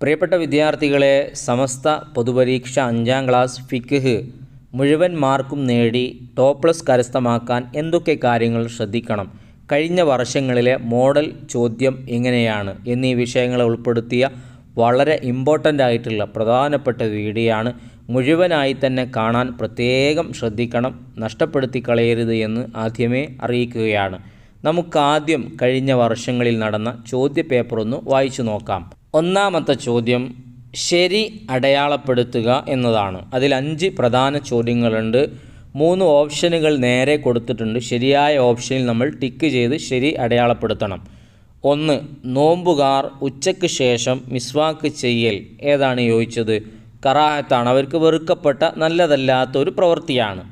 പ്രിയപ്പെട്ട വിദ്യാർത്ഥികളെ സമസ്ത പൊതുപരീക്ഷ അഞ്ചാം ക്ലാസ് ഫിക്ഹ് മുഴുവൻ മാർക്കും നേടി ടോപ്ലസ് പ്ലസ് കരസ്ഥമാക്കാൻ എന്തൊക്കെ കാര്യങ്ങൾ ശ്രദ്ധിക്കണം? കഴിഞ്ഞ വർഷങ്ങളിലെ മോഡൽ ചോദ്യം എങ്ങനെയാണ് എന്നീ വിഷയങ്ങളെ ഉൾപ്പെടുത്തിയ വളരെ ഇമ്പോർട്ടന്റ് ആയിട്ടുള്ള പ്രധാനപ്പെട്ട വീഡിയോ ആണ് മുഴുവനായി തന്നെ കാണാൻ പ്രത്യേകം ശ്രദ്ധിക്കണം നഷ്ടപ്പെടുത്തി കളയരുത് എന്ന് ആദ്യമേ അറിയിക്കുകയാണ്. നമുക്കാദ്യം കഴിഞ്ഞ വർഷങ്ങളിൽ നടന്ന ചോദ്യ പേപ്പർ ഒന്ന് വായിച്ചു നോക്കാം. ഒന്നാമത്തെ ചോദ്യം ശരി അടയാളപ്പെടുത്തുക എന്നതാണ്. അതിൽ അഞ്ച് പ്രധാന ചോദ്യങ്ങളുണ്ട്. മൂന്ന് ഓപ്ഷനുകൾ നേരെ കൊടുത്തിട്ടുണ്ട്. ശരിയായ ഓപ്ഷനിൽ നമ്മൾ ടിക്ക് ചെയ്ത് ശരി അടയാളപ്പെടുത്തണം. ഒന്ന് നോമ്പുകാർ ഉച്ചയ്ക്ക് ശേഷം മിസ്വാക്ക് ചെയ്യൽ. ഏതാണ് യോജിച്ചത് കറാഹത്താണ്. അവർക്ക് വെറുക്കപ്പെട്ട നല്ലതല്ലാത്ത ഒരു പ്രവൃത്തിയാണ്.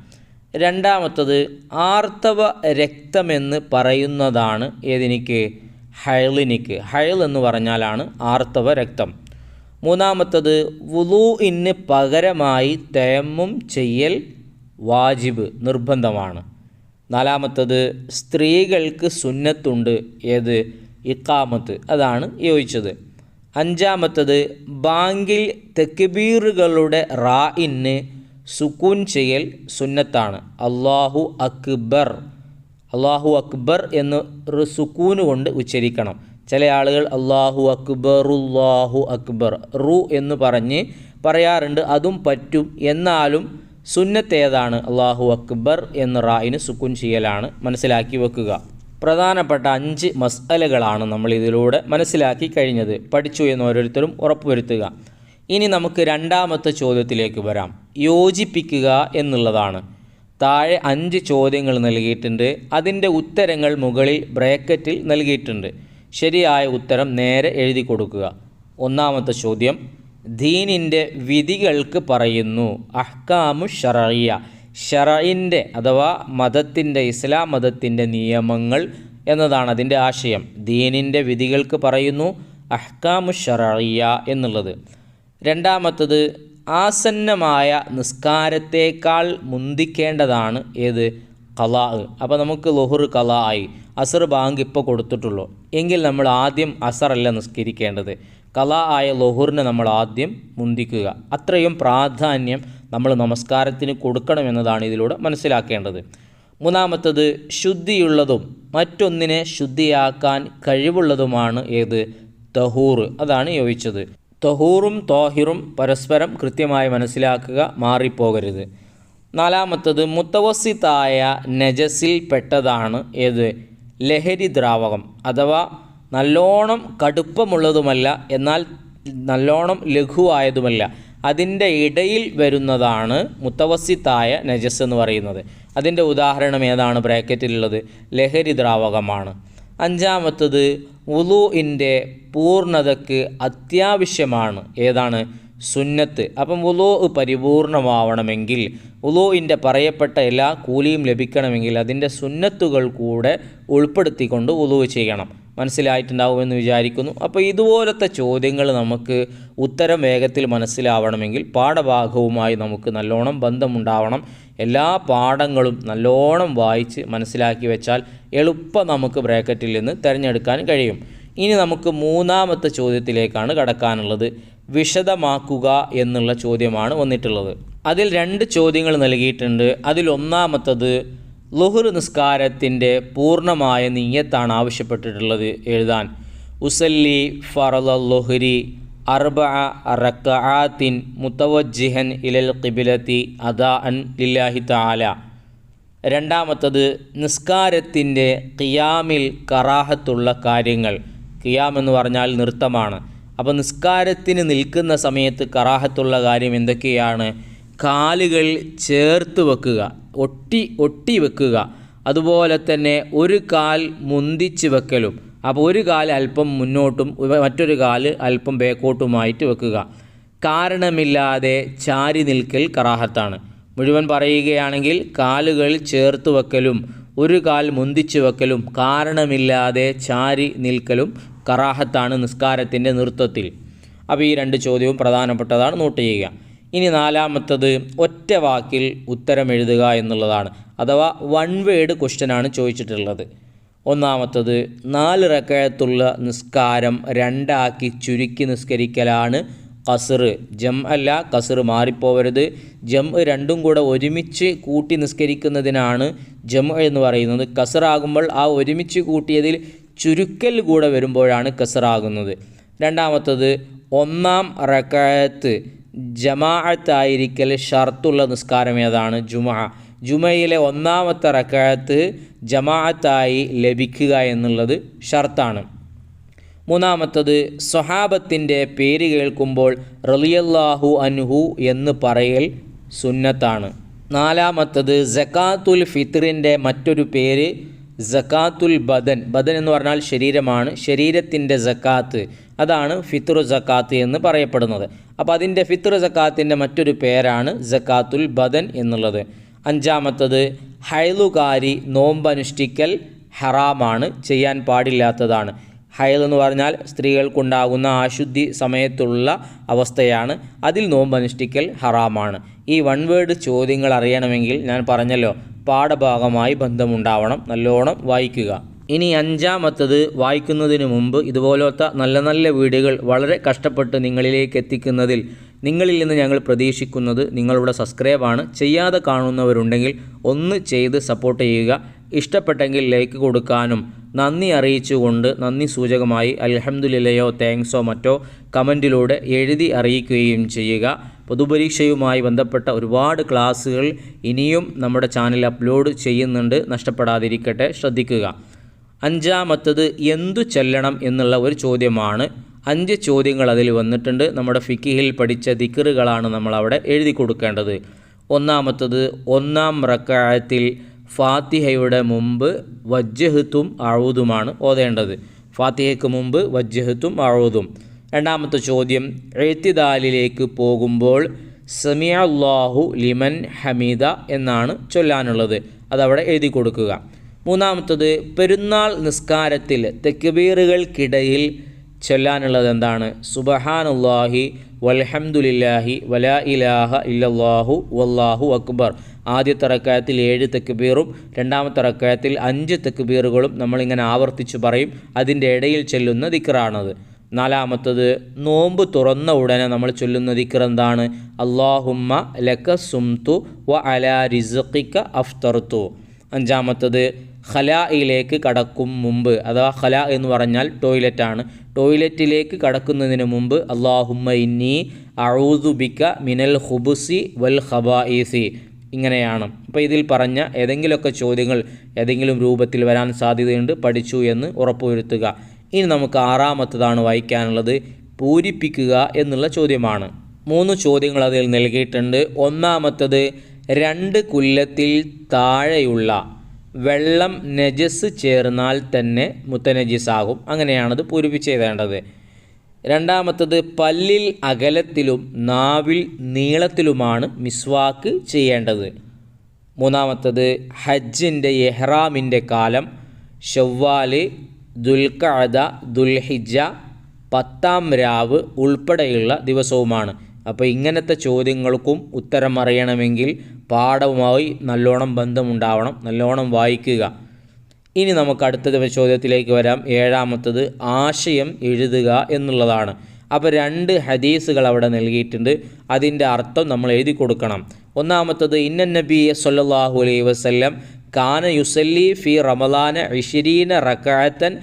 രണ്ടാമത്തത് ആർത്തവ രക്തമെന്ന് പറയുന്നതാണ്. ഏതിനിക്ക്? ഹയലിനിക്ക്. ഹൈൽ എന്ന് പറഞ്ഞാലാണ് ആർത്തവ രക്തം. മൂന്നാമത്തത് വുലൂഇന് പകരമായി തയമ്മും ചെയ്യൽ വാജിബ് നിർബന്ധമാണ്. നാലാമത്തത് സ്ത്രീകൾക്ക് സുന്നത്തുണ്ട്. ഏത്? ഇക്കാമത്ത് അതാണ് യോജിച്ചത്. അഞ്ചാമത്തത് ബാങ്കിൽ തെക്കുബീറുകളുടെ റായിന് സുക്കൂൻ ചെയ്യൽ സുന്നത്താണ്. അള്ളാഹു അക്ബർ. അള്ളാഹു അക്ബർ എന്ന് ഒരു സുക്കൂന് കൊണ്ട് ഉച്ചരിക്കണം. ചില ആളുകൾ അള്ളാഹു അക്ബറുല്ലാഹു അക്ബർ റു എന്ന് പറഞ്ഞ് പറയാറുണ്ട്. അതും പറ്റും. എന്നാലും സുന്നത്തേതാണ് അള്ളാഹു അക്ബർ എന്ന് റായിന് സുക്കൂൻ ചെയ്യലാണ് മനസ്സിലാക്കി വെക്കുക. പ്രധാനപ്പെട്ട അഞ്ച് മസ്അലകളാണ് നമ്മൾ ഇതിലൂടെ മനസ്സിലാക്കി കഴിഞ്ഞത്. പഠിച്ചു എന്ന് ഓരോരുത്തരും ഉറപ്പുവരുത്തുക. ഇനി നമുക്ക് രണ്ടാമത്തെ ചോദ്യത്തിലേക്ക് വരാം. യോജിപ്പിക്കുക എന്നുള്ളതാണ്. താഴെ അഞ്ച് ചോദ്യങ്ങൾ നൽകിയിട്ടുണ്ട്. അതിന്റെ ഉത്തരങ്ങൾ മുകളിൽ ബ്രാക്കറ്റിൽ നൽകിയിട്ടുണ്ട്. ശരിയായ ഉത്തരം നേരെ എഴുതി കൊടുക്കുക. ഒന്നാമത്തെ ചോദ്യം ദീനിന്റെ വിധികൾക്ക് പറയുന്നു അഹ്കാമു ഷറയ്യ ഷറയിന്റെ അഥവാ മതത്തിന്റെ ഇസ്ലാം മതത്തിന്റെ നിയമങ്ങൾ എന്നതാണ് അതിന്റെ ആശയം. ദീനിന്റെ വിധികൾക്ക് പറയുന്നു അഹ്കാമു ഷറയ്യ എന്നുള്ളത്. രണ്ടാമത്തത് ആസന്നമായ നിസ്കാരത്തേക്കാൾ മുന്തിക്കേണ്ടതാണ് ഏത്? കലാ. അപ്പോൾ നമുക്ക് ലൊഹുർ കലാ ആയി. അസർ ബാങ്ക് ഇപ്പോൾ കൊടുത്തിട്ടുള്ളൂ. എങ്കിൽ നമ്മൾ ആദ്യം അസറല്ല നിസ്കരിക്കേണ്ടത്. കലാ ആയ ലൊഹുറിനെ നമ്മൾ ആദ്യം മുന്തിക്കുക. അത്രയും പ്രാധാന്യം നമ്മൾ നമസ്കാരത്തിന് കൊടുക്കണമെന്നതാണ് ഇതിലൂടെ മനസ്സിലാക്കേണ്ടത്. മൂന്നാമത്തത് ശുദ്ധിയുള്ളതും മറ്റൊന്നിനെ ശുദ്ധിയാക്കാൻ കഴിവുള്ളതുമാണ് ഏത്? തഹൂർ. അതാണ് യോജിച്ചത്. തഹൂറും തോഹിറും പരസ്പരം കൃത്യമായി മനസ്സിലാക്കുക മാറിപ്പോകരുത്. നാലാമത്തത് മുത്തവസിത്തായ നജസിൽ പെട്ടതാണ് ഏത്? ലഹരി ദ്രാവകം. അഥവാ നല്ലോണം കടുപ്പമുള്ളതുമല്ല എന്നാൽ നല്ലോണം ലഘുവായതുമല്ല. അതിന്റെ ഇടയിൽ വരുന്നതാണ് മുത്തവസിത്തായ നജസ് എന്ന് പറയുന്നത്. അതിന്റെ ഉദാഹരണം ഏതാണ്? ബ്രാക്കറ്റിലുള്ളത്. ലഹരി ദ്രാവകമാണ്. അഞ്ചാമത്തത് വുളുവിന്റെ പൂർണതയ്ക്ക് അത്യാവശ്യമാണ്. ഏതാണ്? സുന്നത്ത്. അപ്പം ഉലോ പരിപൂർണമാവണമെങ്കിൽ വുളുവിന്റെ പറയപ്പെട്ട എല്ലാ കൂലിയും ലഭിക്കണമെങ്കിൽ അതിന്റെ സുന്നത്തുകൾ കൂടെ ഉൾപ്പെടുത്തിക്കൊണ്ട് ഉലോ ചെയ്യണം. മനസ്സിലായിട്ടുണ്ടാവുമെന്ന് വിചാരിക്കുന്നു. അപ്പോൾ ഇതുപോലത്തെ ചോദ്യങ്ങൾ നമുക്ക് ഉത്തരം വേഗത്തിൽ മനസ്സിലാവണമെങ്കിൽ പാഠഭാഗവുമായി നമുക്ക് നല്ലോണം ബന്ധമുണ്ടാവണം. എല്ലാ പാഠങ്ങളും നല്ലോണം വായിച്ച് മനസ്സിലാക്കി വെച്ചാൽ എളുപ്പം നമുക്ക് ബ്രാക്കറ്റിൽ നിന്ന് തിരഞ്ഞെടുക്കാൻ കഴിയും. ഇനി നമുക്ക് മൂന്നാമത്തെ ചോദ്യത്തിലേക്കാണ് കടക്കാനുള്ളത്. വിശദമാക്കുക എന്നുള്ള ചോദ്യമാണ് വന്നിട്ടുള്ളത്. അതിൽ രണ്ട് ചോദ്യങ്ങൾ നൽകിയിട്ടുണ്ട്. അതിലൊന്നാമത്തത് ലുഹുർ നിസ്കാരത്തിന്റെ പൂർണമായ നീയത്താണ് ആവശ്യപ്പെട്ടിട്ടുള്ളത് എഴുതാൻ. ഉസല്ലി ഫറല ലുഹരി അർബ റക്കാത്തിൻ മുത്തവജിഹൻ ഇലൽ കിബിലത്തി അദാ അൻ ലില്ലാഹി താല രണ്ടാമത്തത് നിസ്കാരത്തിന്റെ കിയാമിൽ കറാഹത്തുള്ള കാര്യങ്ങൾ. കിയാം എന്ന് പറഞ്ഞാൽ നൃത്തമാണ്. അപ്പോൾ നിസ്കാരത്തിന് നിൽക്കുന്ന സമയത്ത് കറാഹത്തുള്ള കാര്യം എന്തൊക്കെയാണ്? കാലുകൾ ചേർത്ത് വെക്കുക. ഒട്ടി ഒട്ടി വെക്കുക. അതുപോലെ തന്നെ ഒരു കാൽ മുന്തിച്ച് വെക്കലും. അപ്പോൾ ഒരു കാൽ അല്പം മുന്നോട്ടും മറ്റൊരു കാൽ അല്പം ബേക്കോട്ടുമായിട്ട് വെക്കുക. കാരണമില്ലാതെ ചാരി നിൽക്കൽ കറാഹത്താണ്. മുഴുവൻ പറയുകയാണെങ്കിൽ കാലുകൾ ചേർത്ത് വെക്കലും ഒരു കാൽ മുന്തിച്ച് വെക്കലും കാരണമില്ലാതെ ചാരി നിൽക്കലും കറാഹത്താണ് നിസ്കാരത്തിന്റെ നൃത്തത്തിൽ. അപ്പോൾ ഈ രണ്ട് ചോദ്യവും പ്രധാനപ്പെട്ടതാണ്. നോട്ട് ചെയ്യുക. ഇനി നാലാമത്തത് ഒറ്റ വാക്കിൽ ഉത്തരം എഴുതുക എന്നുള്ളതാണ്. അഥവാ വൺ വേഡ് ക്വസ്റ്റ്യനാണ് ചോദിച്ചിട്ടുള്ളത്. ഒന്നാമത്തത് നാല് റക്കയത്തുള്ള നിസ്കാരം രണ്ടാക്കി ചുരുക്കി നിസ്കരിക്കലാണ് കസർ ജം അല്ല കസർ മാറിപ്പോവരുത്. ജം രണ്ടും കൂടെ ഒരുമിച്ച് കൂട്ടി നിസ്കരിക്കുന്നതിനാണ് ജം എന്ന് പറയുന്നത്. കസറാകുമ്പോൾ ആ ഒരുമിച്ച് കൂട്ടിയതിൽ ചുരുക്കൽ കൂടെ വരുമ്പോഴാണ് കസറാകുന്നത് രണ്ടാമത്തത് ഒന്നാം റക്കായത്ത് ജമാഅത്തായിരിക്കൽ ഷർത്തുള്ള നിസ്കാരം ഏതാണ്? ജുമ. ജുമയിലെ ഒന്നാമത്തെ റക്കായത്ത് ജമാഅത്തായി ലഭിക്കുക എന്നുള്ളത് ഷർത്താണ്. മൂന്നാമത്തത് സ്വഹാബത്തിന്റെ പേര് കേൾക്കുമ്പോൾ റലിയല്ലാഹു അൻഹു എന്ന് പറയൽ സുന്നത്താണ്. നാലാമത്തത് ജക്കാത്തുൽ ഫിത്റിന്റെ മറ്റൊരു പേര് ജക്കാത്തുൽ ബദൻ. ബദൻ എന്ന് പറഞ്ഞാൽ ശരീരമാണ്. ശരീരത്തിന്റെ ജക്കാത്ത് അതാണ് ഫിത്ർ ജക്കാത്ത് എന്ന് പറയപ്പെടുന്നത്. അപ്പോൾ അതിന്റെ ഫിത്ർ ജക്കാത്തിന്റെ മറ്റൊരു പേരാണ് ജക്കാത്തുൽ ബദൻ എന്നുള്ളത്. അഞ്ചാമത്തത് ഹൈലുകാരി നോമ്പനുഷ്ഠിക്കൽ ഹറാമാണ് ചെയ്യാൻ പാടില്ലാത്തതാണ്. ഹൈൽ എന്ന് പറഞ്ഞാൽ സ്ത്രീകൾക്കുണ്ടാകുന്ന അശുദ്ധി സമയത്തുള്ള അവസ്ഥയാണ് അതിൽ നോമ്പനുഷ്ഠിക്കൽ ഹറാമാണ്. ഈ വൺ വേർഡ് ചോദ്യങ്ങൾ അറിയണമെങ്കിൽ ഞാൻ പറഞ്ഞല്ലോ പാഠഭാഗമായി ബന്ധമുണ്ടാവണം നല്ലോണം വായിക്കുക. ഇനി അഞ്ചാമത്തത് വായിക്കുന്നതിന് മുമ്പ് ഇതുപോലത്തെ നല്ല നല്ല വീഡിയോകൾ വളരെ കഷ്ടപ്പെട്ട് നിങ്ങളിലേക്ക് എത്തിക്കുന്നതിൽ നിങ്ങളിൽ നിന്ന് ഞങ്ങൾ പ്രതീക്ഷിക്കുന്നത് നിങ്ങളുടെ സബ്സ്ക്രൈബാണ് ചെയ്യാതെ കാണുന്നവരുണ്ടെങ്കിൽ ഒന്ന് ചെയ്ത് സപ്പോർട്ട് ചെയ്യുക. ഇഷ്ടപ്പെട്ടെങ്കിൽ ലൈക്ക് കൊടുക്കാനും നന്ദി അറിയിച്ചുകൊണ്ട് നന്ദി സൂചകമായി അൽഹംദുലില്ലയോ താങ്ക്സോ മറ്റോ കമന്റിലൂടെ എഴുതി അറിയിക്കുകയും ചെയ്യുക. പൊതുപരീക്ഷയുമായി ബന്ധപ്പെട്ട ഒരുപാട് ക്ലാസ്സുകൾ ഇനിയും നമ്മുടെ ചാനൽ അപ്ലോഡ് ചെയ്യുന്നുണ്ട്. നഷ്ടപ്പെടാതിരിക്കട്ടെ. ശ്രദ്ധിക്കുക. അഞ്ചാമത്തത് എന്തു ചെല്ലണം എന്നുള്ള ഒരു ചോദ്യമാണ്. അഞ്ച് ചോദ്യങ്ങൾ അതിൽ വന്നിട്ടുണ്ട്. നമ്മുടെ ഫിക്കിഹിൽ പഠിച്ച ദിക്കറുകളാണ് നമ്മൾ അവിടെ എഴുതി കൊടുക്കേണ്ടത്. ഒന്നാമത്തത് ഒന്നാം റക്കായത്തിൽ ഫാത്തിഹയുടെ മുമ്പ് വജ്ജഹത്തും അഴുതുമാണ് ഓതേണ്ടത്. ഫാത്തിഹയ്ക്ക് മുമ്പ് വജ്ജഹത്തും അഴുതും രണ്ടാമത്തെ ചോദ്യം എഴുത്തിദാലിലേക്ക് പോകുമ്പോൾ സമിയല്ലാഹു ലിമൻ ഹമീദ എന്നാണ് ചൊല്ലാനുള്ളത്. അതവിടെ എഴുതി കൊടുക്കുക. മൂന്നാമത്തത് പെരുന്നാൾ നിസ്കാരത്തിൽ തെക്കുബീറുകൾക്കിടയിൽ ചൊല്ലാനുള്ളത് എന്താണ് സുബഹാനുല്ലാഹി വൽഹംദുലില്ലാഹി വലാ ഇലാഹ ഇല്ലല്ലാഹു വല്ലാഹു അക്ബർ. ആദ്യത്തെ റക്കായത്തിൽ ഏഴ് തെക്കുബീറും രണ്ടാമത്തെ റക്കായത്തിൽ അഞ്ച് തെക്കുബീറുകളും നമ്മളിങ്ങനെ ആവർത്തിച്ച് പറയും. അതിന്റെ ഇടയിൽ ചെല്ലുന്ന ദിക്റാണത്. നാലാമത്തത് നോമ്പ് തുറന്ന ഉടനെ നമ്മൾ ചൊല്ലുന്ന ദിക്ർ എന്താണ് അള്ളാഹുമ്മ ലക്ക സുംതു വ അല റിസഖിക്ക അഫ്തർത്തു അഞ്ചാമത്തത് ഖലായിലേക്ക് കടക്കും മുമ്പ്. അഥവാ ഖല എന്ന് പറഞ്ഞാൽ ടോയ്ലറ്റാണ്. ടോയ്ലറ്റിലേക്ക് കടക്കുന്നതിന് മുമ്പ് അള്ളാഹുമ്മ ഇന്നി അഴൂതുബിക്ക മിനൽ ഹുബുസി വൽ ഖബായിസി. ഇങ്ങനെയാണ്. അപ്പോൾ ഇതിൽ പറഞ്ഞ ഏതെങ്കിലുമൊക്കെ ചോദ്യങ്ങൾ ഏതെങ്കിലും രൂപത്തിൽ വരാൻ സാധ്യതയുണ്ട് പഠിച്ചു എന്ന് ഉറപ്പുവരുത്തുക. ഇനി നമുക്ക് ആറാമത്തതാണ് വായിക്കാനുള്ളത്. പൂരിപ്പിക്കുക എന്നുള്ള ചോദ്യമാണ്. മൂന്ന് ചോദ്യങ്ങൾ അതിൽ നൽകിയിട്ടുണ്ട്. ഒന്നാമത്തത് രണ്ട് കുല്ലത്തിൽ താഴെയുള്ള വെള്ളം നജസ് ചേർന്നാൽ തന്നെ മുത്തനജിസാകും. അങ്ങനെയാണത് പൂരിപ്പിച്ചെഴുതേണ്ടത് രണ്ടാമത്തത് പല്ലിൽ അകലത്തിലും നാവിൽ നീളത്തിലുമാണ് മിസ്വാക്ക് ചെയ്യേണ്ടത്. മൂന്നാമത്തത് ഹജ്ജിന്റെ എഹ്റാമിന്റെ കാലം ഷവ്വാൽ ദുൽഖഅദ ദുൽഹിജ പത്താം രാവ് ഉൾപ്പെടെയുള്ള ദിവസവുമാണ്. അപ്പോൾ ഇങ്ങനത്തെ ചോദ്യങ്ങൾക്കും ഉത്തരം അറിയണമെങ്കിൽ പാഠവുമായി നല്ലോണം ബന്ധമുണ്ടാവണം നല്ലോണം വായിക്കുക. ഇനി നമുക്ക് അടുത്ത ചോദ്യത്തിലേക്ക് വരാം. ഏഴാമത്തത് ആശയം എഴുതുക എന്നുള്ളതാണ്. അപ്പോൾ രണ്ട് ഹദീസുകൾ അവിടെ നൽകിയിട്ടുണ്ട്. അതിന്റെ അർത്ഥം നമ്മൾ എഴുതി കൊടുക്കണം. ഒന്നാമത്തത് ഇന്നൻ നബി സല്ലാഹു അലൈഹി വസല്ലം കാന യുസല്ലി ഫി റമലാന ഇഷിരീന റക്കാത്തൻ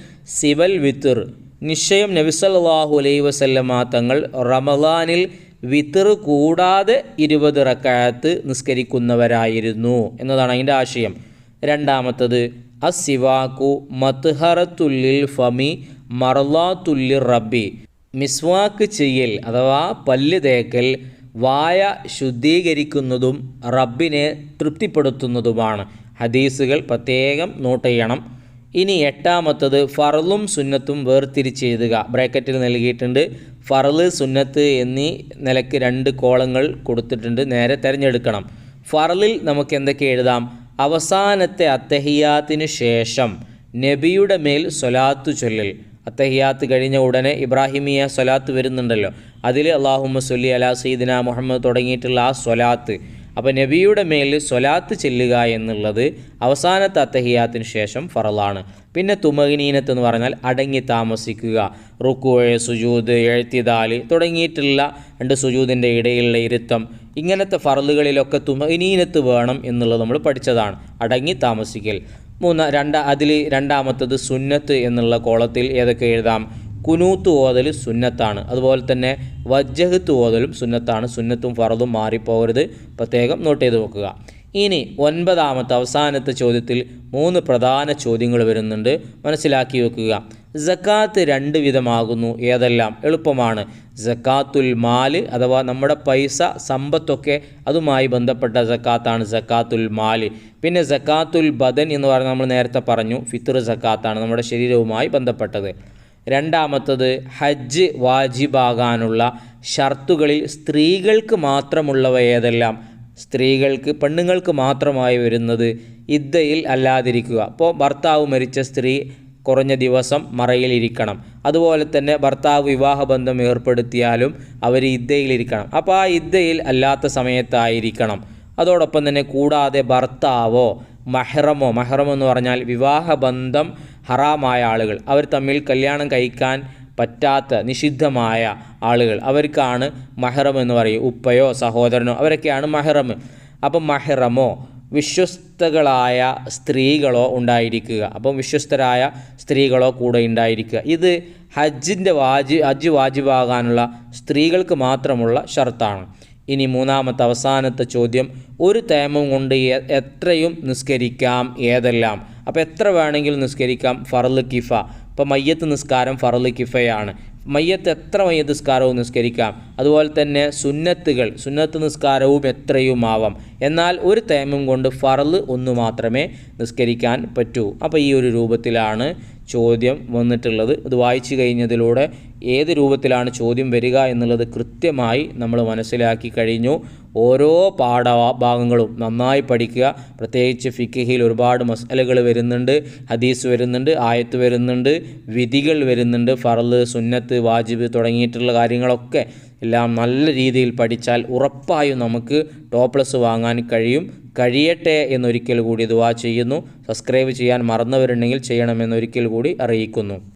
സിവൽ വിത്തുർ നിശ്ചയം നബി സല്ലല്ലാഹു അലൈഹി വസല്ലമ തങ്ങൾ റമലാനിൽ വിത്തിർ കൂടാതെ ഇരുപത് റക്കായത്ത് നിസ്കരിക്കുന്നവരായിരുന്നു എന്നതാണ് അതിന്റെ ആശയം. രണ്ടാമത്തത് അസിവാക്കു മത്ഹറത്തുല്ലിൽ ഫമി മറലാത്തുല്ലിർ റബ്ബി. മിസ്വാക്ക് ചെയ്യൽ അഥവാ പല്ല് തേക്കൽ വായ ശുദ്ധീകരിക്കുന്നതും റബ്ബിനെ തൃപ്തിപ്പെടുത്തുന്നതുമാണ്. ഹദീസുകൾ പ്രത്യേകം നോട്ട് ചെയ്യണം. ഇനി എട്ടാമത്തത് ഫറലും സുന്നത്തും വേർതിരിച്ച് എഴുതുക ബ്രാക്കറ്റിൽ നൽകിയിട്ടുണ്ട് ഫറൽ സുന്നത്ത് എന്നീ നിലയ്ക്ക് രണ്ട് കോളങ്ങൾ കൊടുത്തിട്ടുണ്ട്. നേരെ തിരഞ്ഞെടുക്കണം. ഫറലിൽ നമുക്ക് എന്തൊക്കെ എഴുതാം? അവസാനത്തെ അത്തഹിയാത്തിന് ശേഷം നബിയുടെ മേൽ സ്വലാത്തു ചൊല്ലൽ. അത്തഹിയാത്ത് കഴിഞ്ഞ ഉടനെ ഇബ്രാഹിമിയ സ്വലാത്ത് വരുന്നുണ്ടല്ലോ. അതിൽ അള്ളാഹുമ്മ സൊല്ലി അലാ സീദിന മുഹമ്മദ് തുടങ്ങിയിട്ടുള്ള ആ സ്വലാത്ത്. അപ്പോൾ നബിയുടെ മേൽ സ്വലാത്ത് ചെല്ലുക എന്നുള്ളത് അവസാനത്തെ അത്തഹിയാത്തിന് ശേഷം ഫറലാണ്. പിന്നെ തുമകിനീനത്ത് എന്ന് പറഞ്ഞാൽ അടങ്ങി താമസിക്കുക റുക്കുവെ സുജൂദ് എഴുത്തിതാൽ തുടങ്ങിയിട്ടുള്ള രണ്ട് സുജൂദിന്റെ ഇടയിലുള്ള ഇരുത്തം. ഇങ്ങനത്തെ ഫറലുകളിലൊക്കെ തുമകിനീനത്ത് വേണം എന്നുള്ളത് നമ്മൾ പഠിച്ചതാണ് അടങ്ങി താമസിക്കൽ. മൂന്ന് രണ്ട അതിൽ രണ്ടാമത്തത് സുന്നത്ത് എന്നുള്ള കോളത്തിൽ ഏതൊക്കെ എഴുതാം? കുനൂത്ത് ഓതൽ സുന്നത്താണ്. അതുപോലെ തന്നെ വജ്ജഹത്ത് ഓതലും സുന്നത്താണ്. സുന്നത്തും ഫറദും മാറിപ്പോകരുത്. പ്രത്യേകം നോട്ട് ചെയ്ത് വെക്കുക. ഇനി ഒൻപതാമത്തെ അവസാനത്തെ ചോദ്യത്തിൽ മൂന്ന് പ്രധാന ചോദ്യങ്ങൾ വരുന്നുണ്ട്. മനസ്സിലാക്കി വെക്കുക. ജക്കാത്ത് രണ്ട് വിധമാകുന്നു. ഏതെല്ലാം? എളുപ്പമാണ്. ജക്കാത്തുൽ മാൽ അഥവാ നമ്മുടെ പൈസ സമ്പത്തൊക്കെ അതുമായി ബന്ധപ്പെട്ട ജക്കാത്താണ് ജക്കാത്തുൽ മാൽ. പിന്നെ ജക്കാത്തുൽ ബദൻ എന്ന് പറഞ്ഞാൽ നമ്മൾ നേരത്തെ പറഞ്ഞു. ഫിത്തർ ജക്കാത്താണ് നമ്മുടെ ശരീരവുമായി ബന്ധപ്പെട്ടത്. രണ്ടാമത്തത് ഹജ്ജ് വാജിബാകാനുള്ള ഷർത്തുകളിൽ സ്ത്രീകൾക്ക് മാത്രമുള്ളവ ഏതെല്ലാം? സ്ത്രീകൾക്ക് പെണ്ണുങ്ങൾക്ക് മാത്രമായി വരുന്നത് ഇദ്ദയിൽ അല്ലാതിരിക്കുക. അപ്പോൾ ഭർത്താവ് മരിച്ച സ്ത്രീ കുറഞ്ഞ ദിവസം മറയിലിരിക്കണം അതുപോലെ തന്നെ ഭർത്താവ് വിവാഹബന്ധം ഏർപ്പെടുത്തിയാലും അവർ ഇദ്ദയിലിരിക്കണം അപ്പോൾ ആ ഇദ്ദയിൽ അല്ലാത്ത സമയത്തായിരിക്കണം. അതോടൊപ്പം തന്നെ കൂടാതെ ഭർത്താവോ മഹ്റമോ മഹ്റം എന്ന് പറഞ്ഞാൽ വിവാഹബന്ധം ഹറാമായ ആളുകൾ. അവർ തമ്മിൽ കല്യാണം കഴിക്കാൻ പറ്റാത്ത നിഷിദ്ധമായ ആളുകൾ. അവർക്കാണ് മഹ്റം എന്ന് പറയും. ഉപ്പയോ സഹോദരനോ അവരൊക്കെയാണ് മഹ്റം. അപ്പം മഹ്റമോ വിശ്വസ്തകളായ സ്ത്രീകളോ ഉണ്ടായിരിക്കുക. അപ്പം വിശ്വസ്തരായ സ്ത്രീകളോ കൂടെ ഉണ്ടായിരിക്കുക. ഇത് ഹജ്ജിന്റെ വാജി ഹജ്ജ് വാജിബാകാനുള്ള സ്ത്രീകൾക്ക് മാത്രമുള്ള ഷർത്താണ്. ഇനി മൂന്നാമത്തെ അവസാനത്തെ ചോദ്യം ഒരു തേമം കൊണ്ട് എത്രയും നിസ്കരിക്കാം ഏതെല്ലാം? അപ്പോൾ എത്ര വേണമെങ്കിലും നിസ്കരിക്കാം? ഫറൽ കിഫ. ഇപ്പോൾ മയ്യത്ത് നിസ്കാരം ഫറൽ കിഫയാണ്. മയ്യത്ത് എത്ര മയ്യത്ത് നിസ്കാരവും നിസ്കരിക്കാം? അതുപോലെ തന്നെ സുന്നത്തുകൾ സുന്നത്ത് നിസ്കാരവും എത്രയും ആവാം എന്നാൽ ഒരു തേമം കൊണ്ട് ഫറൽ ഒന്ന് മാത്രമേ നിസ്കരിക്കാൻ പറ്റൂ. അപ്പോൾ ഈ ഒരു രൂപത്തിലാണ് ചോദ്യം വന്നിട്ടുള്ളത്. ഇത് വായിച്ചു കഴിഞ്ഞതിലൂടെ ഏത് രൂപത്തിലാണ് ചോദ്യം വരിക എന്നുള്ളത് കൃത്യമായി നമ്മൾ മനസ്സിലാക്കി കഴിഞ്ഞു. ഓരോ പാഠഭാഗങ്ങളും നന്നായി പഠിക്കുക. പ്രത്യേകിച്ച് ഫിക്കഹിയിൽ ഒരുപാട് മസാലകൾ വരുന്നുണ്ട് ഹദീസ് വരുന്നുണ്ട് ആയത്ത് വരുന്നുണ്ട് വിധികൾ വരുന്നുണ്ട് ഫറൽ സുന്നത്ത് വാജിബ് തുടങ്ങിയിട്ടുള്ള കാര്യങ്ങളൊക്കെ എല്ലാം നല്ല രീതിയിൽ പഠിച്ചാൽ ഉറപ്പായും നമുക്ക് ടോപ്ലസ് പ്ലസ് വാങ്ങാൻ കഴിയും. കഴിയട്ടെ എന്നൊരിക്കൽ കൂടി ദുവാ ചെയ്യുന്നു. സബ്സ്ക്രൈബ് ചെയ്യാൻ മറന്നവരുണ്ടെങ്കിൽ ചെയ്യണമെന്നൊരിക്കൽ കൂടി അറിയിക്കുന്നു.